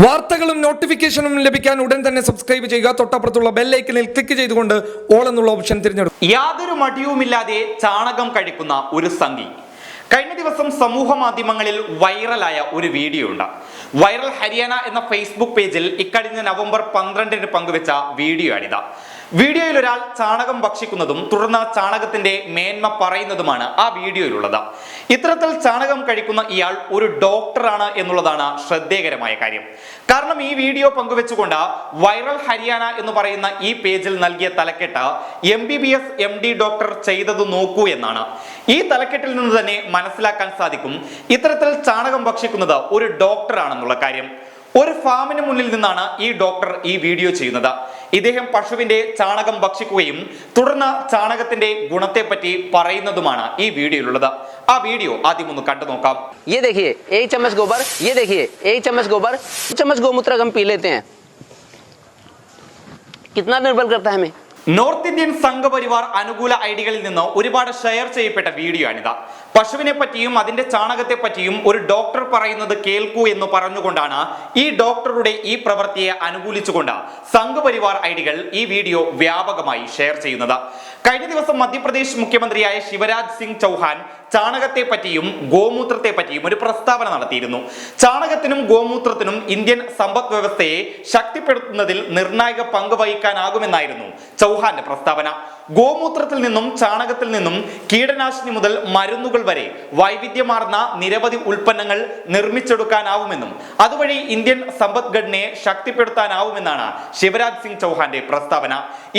വാർത്തകളും നോട്ടിഫിക്കേഷനും ലഭിക്കാൻ ഉടൻ തന്നെ സബ്സ്ക്രൈബ് ചെയ്യുക. തൊട്ടപ്പുറത്തുള്ള ബെല്ലൈക്കനിൽ ക്ലിക്ക് ചെയ്തുകൊണ്ട് ഓൾ എന്നുള്ള ഓപ്ഷൻ തിരഞ്ഞെടുക്കും യാതൊരു മടിയുമില്ലാതെ ചാണകം കഴിക്കുന്ന ഒരു സംഘി. കഴിഞ്ഞ ദിവസം സമൂഹ മാധ്യമങ്ങളിൽ വൈറലായ ഒരു വീഡിയോ ഉണ്ട്. വൈറൽ ഹരിയാന എന്ന ഫേസ്ബുക്ക് പേജിൽ ഇക്കഴിഞ്ഞ നവംബർ പന്ത്രണ്ടിന് പങ്കുവെച്ച വീഡിയോ ആണിത് വീഡിയോയിൽ ഒരാൾ ചാണകം ഭക്ഷിക്കുന്നതും തുടർന്ന് ചാണകത്തിന്റെ മേന്മ പറയുന്നതുമാണ് ആ വീഡിയോയിലുള്ളത്. ഇത്തരത്തിൽ ചാണകം കഴിക്കുന്ന ഇയാൾ ഒരു ഡോക്ടറാണ് എന്നുള്ളതാണ് ശ്രദ്ധേയകരമായ കാര്യം. കാരണം ഈ വീഡിയോ പങ്കുവെച്ചുകൊണ്ട് വൈറൽ ഹരിയാന എന്ന് പറയുന്ന ഈ പേജിൽ നൽകിയ തലക്കെട്ട് M B B S M D doctor ചെയ്തത് നോക്കൂ എന്നാണ്. ഈ തലക്കെട്ടിൽ നിന്ന് തന്നെ മനസ്സിലാക്കാൻ സാധിക്കും ഇത്തരത്തിൽ ചാണകം ഭക്ഷിക്കുന്നത് ഒരു ഡോക്ടറാണെന്നുള്ള കാര്യം ഒരു ഫാമിന് മുന്നിൽ നിന്നാണ് ഈ ഡോക്ടർ ഈ വീഡിയോ ചെയ്യുന്നത് ഇദ്ദേഹം പശുവിന്റെ ചാണകം ഭക്ഷിക്കുകയും തുടർന്ന് ചാണകത്തിന്റെ ഗുണത്തെപ്പറ്റി പറയുന്നതുമാണ് ഈ വീഡിയോയിലുള്ളത് ആ വീഡിയോ ആദ്യം ഒന്ന് കണ്ടു നോക്കാം ये देखिए एक चम्मच गोबर ये देखिए एक चम्मच गोबर एक चम्मच गोमूत्र हम पी लेते हैं कितना निर्भर करता है हमें നോർത്ത് ഇന്ത്യൻ സംഘപരിവാർ അനുകൂല ഐഡികളിൽ നിന്ന് ഒരുപാട് ഷെയർ ചെയ്യപ്പെട്ട വീഡിയോ ആണിത് പശുവിനെ പറ്റിയും അതിന്റെ ചാണകത്തെ പറ്റിയും ഒരു ഡോക്ടർ പറയുന്നത് കേൾക്കൂ എന്ന് പറഞ്ഞുകൊണ്ടാണ് ഈ ഡോക്ടറുടെ ഈ പ്രവൃത്തിയെ അനുകൂലിച്ചുകൊണ്ട് സംഘപരിവാർ ഐഡികൾ ഈ വീഡിയോ വ്യാപകമായി ഷെയർ ചെയ്യുന്നത്. കഴിഞ്ഞ ദിവസം മധ്യപ്രദേശ് മുഖ്യമന്ത്രിയായ ശിവരാജ് സിംഗ് ചൗഹാൻ ചാണകത്തെ പറ്റിയും ഗോമൂത്രത്തെ പറ്റിയും ഒരു പ്രസ്താവന നടത്തിയിരുന്നു. ചാണകത്തിനും ഗോമൂത്രത്തിനും ഇന്ത്യൻ സമ്പദ് വ്യവസ്ഥയെ ശക്തിപ്പെടുത്തുന്നതിൽ നിർണായക പങ്ക് വഹിക്കാനാകുമെന്നായിരുന്നു ചൗഹാന്റെ പ്രസ്താവന. ഗോമൂത്രത്തിൽ നിന്നും ചാണകത്തിൽ നിന്നും കീടനാശിനി മുതൽ മരുന്നുകൾ വരെ വൈവിധ്യമാർന്ന നിരവധി ഉൽപ്പന്നങ്ങൾ നിർമ്മിച്ചെടുക്കാനാവുമെന്നും അതുവഴി ഇന്ത്യൻ സമ്പദ്ഘടനയെ ശക്തിപ്പെടുത്താനാവുമെന്നാണ് ശിവരാജ് സിംഗ് ചൗഹാന്റെ പ്രസ്താവന.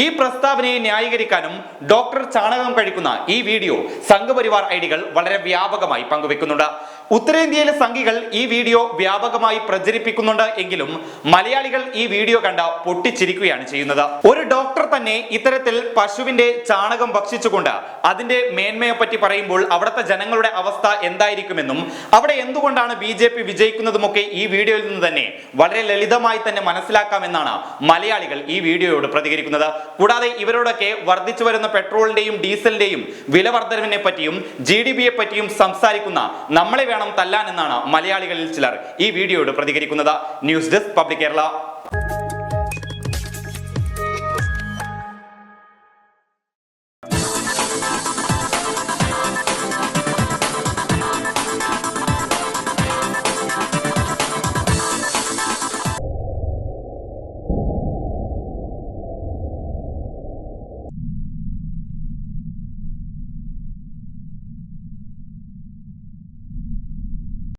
ഈ പ്രസ്താവനയെ ന്യായീകരിക്കാനും ഡോക്ടർ ചാണകം കഴിക്കുന്ന ഈ വീഡിയോ സംഘപരിവാർ ഐഡികൾ വളരെ വ്യാപകമായി പങ്കുവെക്കുന്നുണ്ട്. ഉത്തരേന്ത്യയിലെ സംഘികൾ ഈ വീഡിയോ വ്യാപകമായി പ്രചരിപ്പിക്കുന്നുണ്ട് എങ്കിലും മലയാളികൾ ഈ വീഡിയോ കണ്ട പൊട്ടിച്ചിരിക്കുകയാണ് ചെയ്യുന്നത്. ഒരു ഡോക്ടർ തന്നെ ഇത്തരത്തിൽ പശുവിന്റെ ചാണകം ഭക്ഷിച്ചുകൊണ്ട് അതിന്റെ മേന്മയെ പറ്റി പറയുമ്പോൾ അവിടുത്തെ ജനങ്ങളുടെ അവസ്ഥ എന്തായിരിക്കുമെന്നും അവിടെ എന്തുകൊണ്ടാണ് ബി ജെ പി വിജയിക്കുന്നതുമൊക്കെ ഈ വീഡിയോയിൽ നിന്ന് തന്നെ വളരെ ലളിതമായി തന്നെ മനസ്സിലാക്കാമെന്നാണ് മലയാളികൾ ഈ വീഡിയോയോട് പ്രതികരിക്കുന്നത്. കൂടാതെ ഇവരോടൊക്കെ വർദ്ധിച്ചു വരുന്ന പെട്രോളിന്റെയും ഡീസലിന്റെയും വില വർധനവിനെ പറ്റിയും ജി ഡി ബിയെ പറ്റിയും സംസാരിക്കുന്ന നമ്മളെ വേണം തല്ലാൻ എന്നാണ് മലയാളികളിൽ ചിലർ ഈ വീഡിയോയോട് പ്രതികരിക്കുന്നത്. News desk public Kerala.